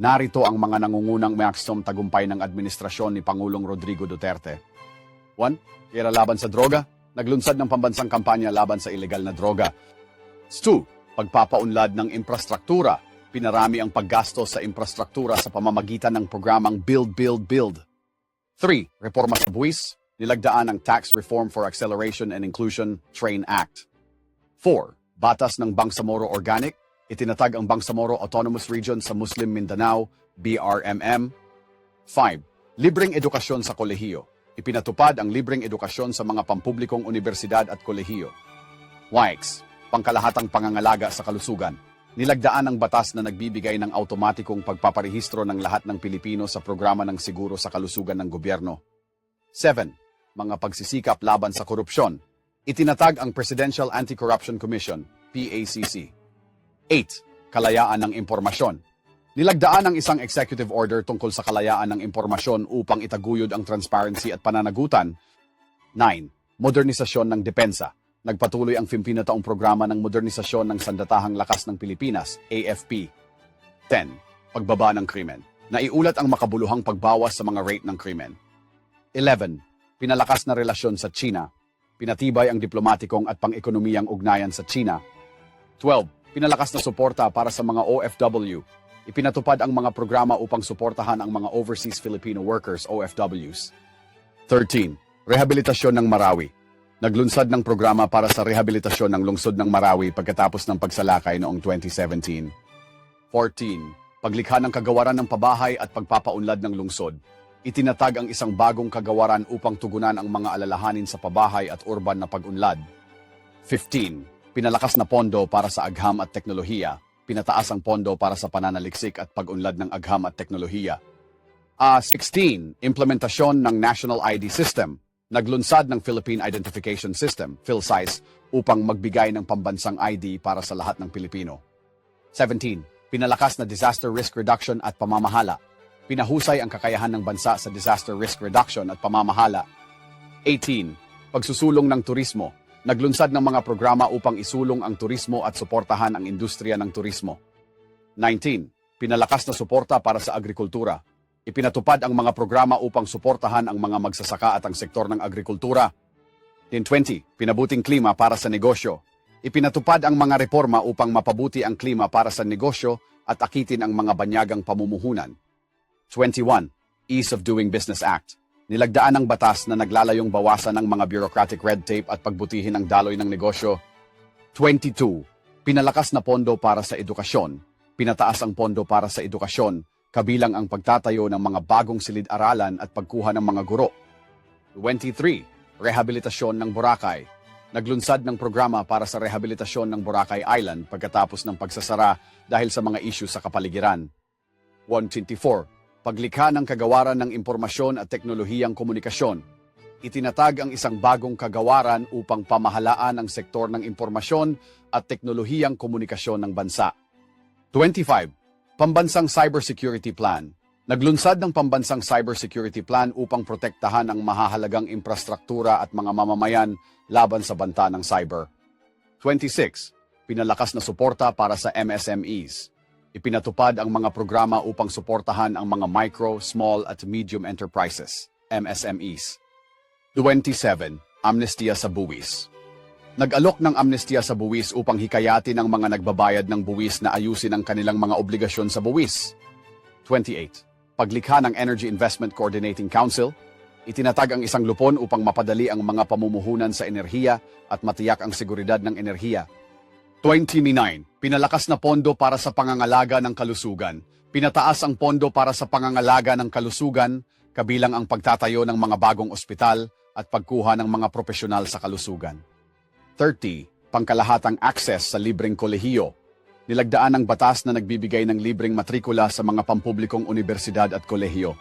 Narito ang mga nangungunang maximum tagumpay ng administrasyon ni Pangulong Rodrigo Duterte. 1. Kira laban sa droga. Naglunsad ng pambansang kampanya laban sa ilegal na droga. 2. Pagpapaunlad ng infrastruktura. Pinarami ang paggastos sa infrastruktura sa pamamagitan ng programang Build, Build, Build. 3. Reforma sa buwis. Nilagdaan ang Tax Reform for Acceleration and Inclusion Train Act. 4. Batas ng Bangsamoro Organic. Itinatag ang Bangsamoro Autonomous Region sa Muslim Mindanao, BRMM. 5. Libreng edukasyon sa kolehiyo. Ipinatupad ang libreng edukasyon sa mga pampublikong universidad at kolehiyo. WICE, pangkalahatang pangangalaga sa kalusugan. Nilagdaan ang batas na nagbibigay ng automatikong pagpaparehistro ng lahat ng Pilipino sa programa ng siguro sa kalusugan ng gobyerno. 7. Mga pagsisikap laban sa korupsyon. Itinatag ang Presidential Anti-Corruption Commission, PACC. 8. Kalayaan ng impormasyon. Nilagdaan ang isang executive order tungkol sa kalayaan ng impormasyon upang itaguyod ang transparency at pananagutan. 9. Modernisasyon ng depensa. Nagpatuloy ang 15 na taong programa ng modernisasyon ng Sandatahang Lakas ng Pilipinas, AFP. 10. Pagbaba ng krimen. Naiulat ang makabuluhang pagbawas sa mga rate ng krimen. 11. Pinalakas na relasyon sa China. Pinatibay ang diplomatikong at pang-ekonomiyang ugnayan sa China. 12. Pinalakas na suporta para sa mga OFW. Ipinatupad ang mga programa upang suportahan ang mga overseas Filipino workers, OFWs. 13. Rehabilitasyon ng Marawi. Naglunsad ng programa para sa rehabilitasyon ng lungsod ng Marawi pagkatapos ng pagsalakay noong 2017. 14. Paglikha ng kagawaran ng pabahay at pagpapaunlad ng lungsod. Itinatag ang isang bagong kagawaran upang tugunan ang mga alalahanin sa pabahay at urban na pag-unlad. 15. Pinalakas na pondo para sa agham at teknolohiya. Pinataas ang pondo para sa pananaliksik at pag-unlad ng agham at teknolohiya. Ah, 16. Implementasyon ng National ID System. Naglunsad ng Philippine Identification System, PhilSIS, upang magbigay ng pambansang ID para sa lahat ng Pilipino. 17. Pinalakas na disaster risk reduction at pamamahala. Pinahusay ang kakayahan ng bansa sa disaster risk reduction at pamamahala. 18. Pagsusulong ng turismo. Naglunsad ng mga programa upang isulong ang turismo at suportahan ang industriya ng turismo. 19. Pinalakas na suporta para sa agrikultura. Ipinatupad ang mga programa upang suportahan ang mga magsasaka at ang sektor ng agrikultura. 20. Pinabuting klima para sa negosyo. Ipinatupad ang mga reforma upang mapabuti ang klima para sa negosyo at akitin ang mga banyagang pamumuhunan. 21. Ease of Doing Business Act. Nilagdaan ang batas na naglalayong bawasan ang mga bureaucratic red tape at pagbutihin ang daloy ng negosyo. 22. Pinalakas na pondo para sa edukasyon. Pinataas ang pondo para sa edukasyon, kabilang ang pagtatayo ng mga bagong silid-aralan at pagkuha ng mga guro. 23. Rehabilitasyon ng Boracay. Naglunsad ng programa para sa rehabilitasyon ng Boracay Island pagkatapos ng pagsasara dahil sa mga isyu sa kapaligiran. 124 paglikha ng kagawaran ng impormasyon at teknolohiyang komunikasyon. Itinatag ang isang bagong kagawaran upang pamahalaan ang sektor ng impormasyon at teknolohiyang komunikasyon ng bansa. 25. Pambansang Cybersecurity Plan. Naglunsad ng Pambansang Cybersecurity Plan upang protektahan ang mahahalagang infrastruktura at mga mamamayan laban sa banta ng cyber. 26. Pinalakas na suporta para sa MSMEs ipinatupad ang mga programa upang suportahan ang mga micro, small at medium enterprises, MSMEs. 27. Amnestia sa buwis. Nag-alok ng amnestia sa buwis upang hikayatin ang mga nagbabayad ng buwis na ayusin ang kanilang mga obligasyon sa buwis. 28. Paglikha ng Energy Investment Coordinating Council, itinatag ang isang lupon upang mapadali ang mga pamumuhunan sa enerhiya at matiyak ang seguridad ng enerhiya 29. Pinalakas na pondo para sa pangangalaga ng kalusugan. Pinataas ang pondo para sa pangangalaga ng kalusugan, kabilang ang pagtatayo ng mga bagong ospital at pagkuha ng mga profesional sa kalusugan. 30. Pangkalahatang access sa libreng kolehiyo. Nilagdaan ang batas na nagbibigay ng libreng matrikula sa mga pampublikong universidad at kolehiyo.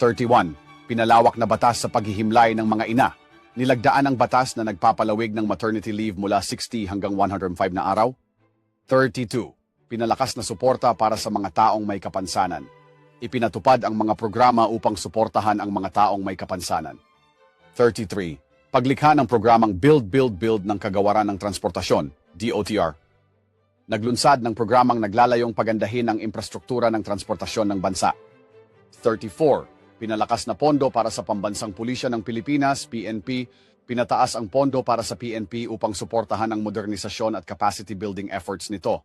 31. Pinalawak na batas sa paghihimlay ng mga ina Nilagdaan ang batas na nagpapalawig ng maternity leave mula 60 hanggang 105 na araw. 32. Pinalakas na suporta para sa mga taong may kapansanan. Ipinatupad ang mga programa upang suportahan ang mga taong may kapansanan. 33. Paglikha ng programang Build, Build, Build ng Kagawaran ng Transportasyon, DOTR. naglunsad ng programang naglalayong pagandahin ang infrastruktura ng transportasyon ng bansa. 34. Pinalakas na pondo para sa Pambansang Pulisya ng Pilipinas, PNP. Pinataas ang pondo para sa PNP upang suportahan ang modernisasyon at capacity building efforts nito.